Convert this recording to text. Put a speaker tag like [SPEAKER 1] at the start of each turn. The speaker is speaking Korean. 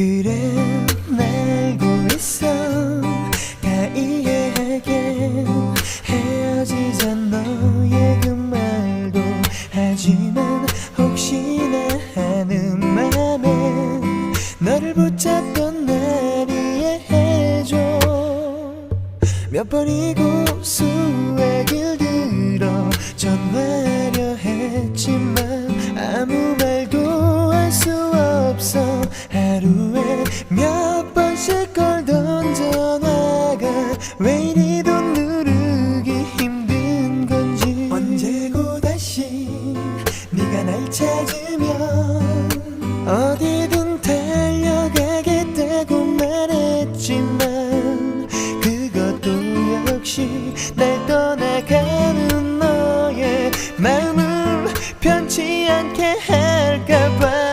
[SPEAKER 1] 그래 알고 있어. 다 이해하게 헤어지자 너의 그 말도. 하지만 혹시나 하는 맘에 너를 붙잡던 날 이해해줘. 몇 번이고 길 들어 전화하려 했지만 아무 말도 할 수 없어. 하루에 몇 번씩 걸 던져나가 왜 이리도 누르기 힘든 건지. 언제고 다시 네가 날 찾으면 어디든 달려가게 되고 말했지만 그것도 역시 날 떠나가는 너의 마음을 편치 않게 할까봐.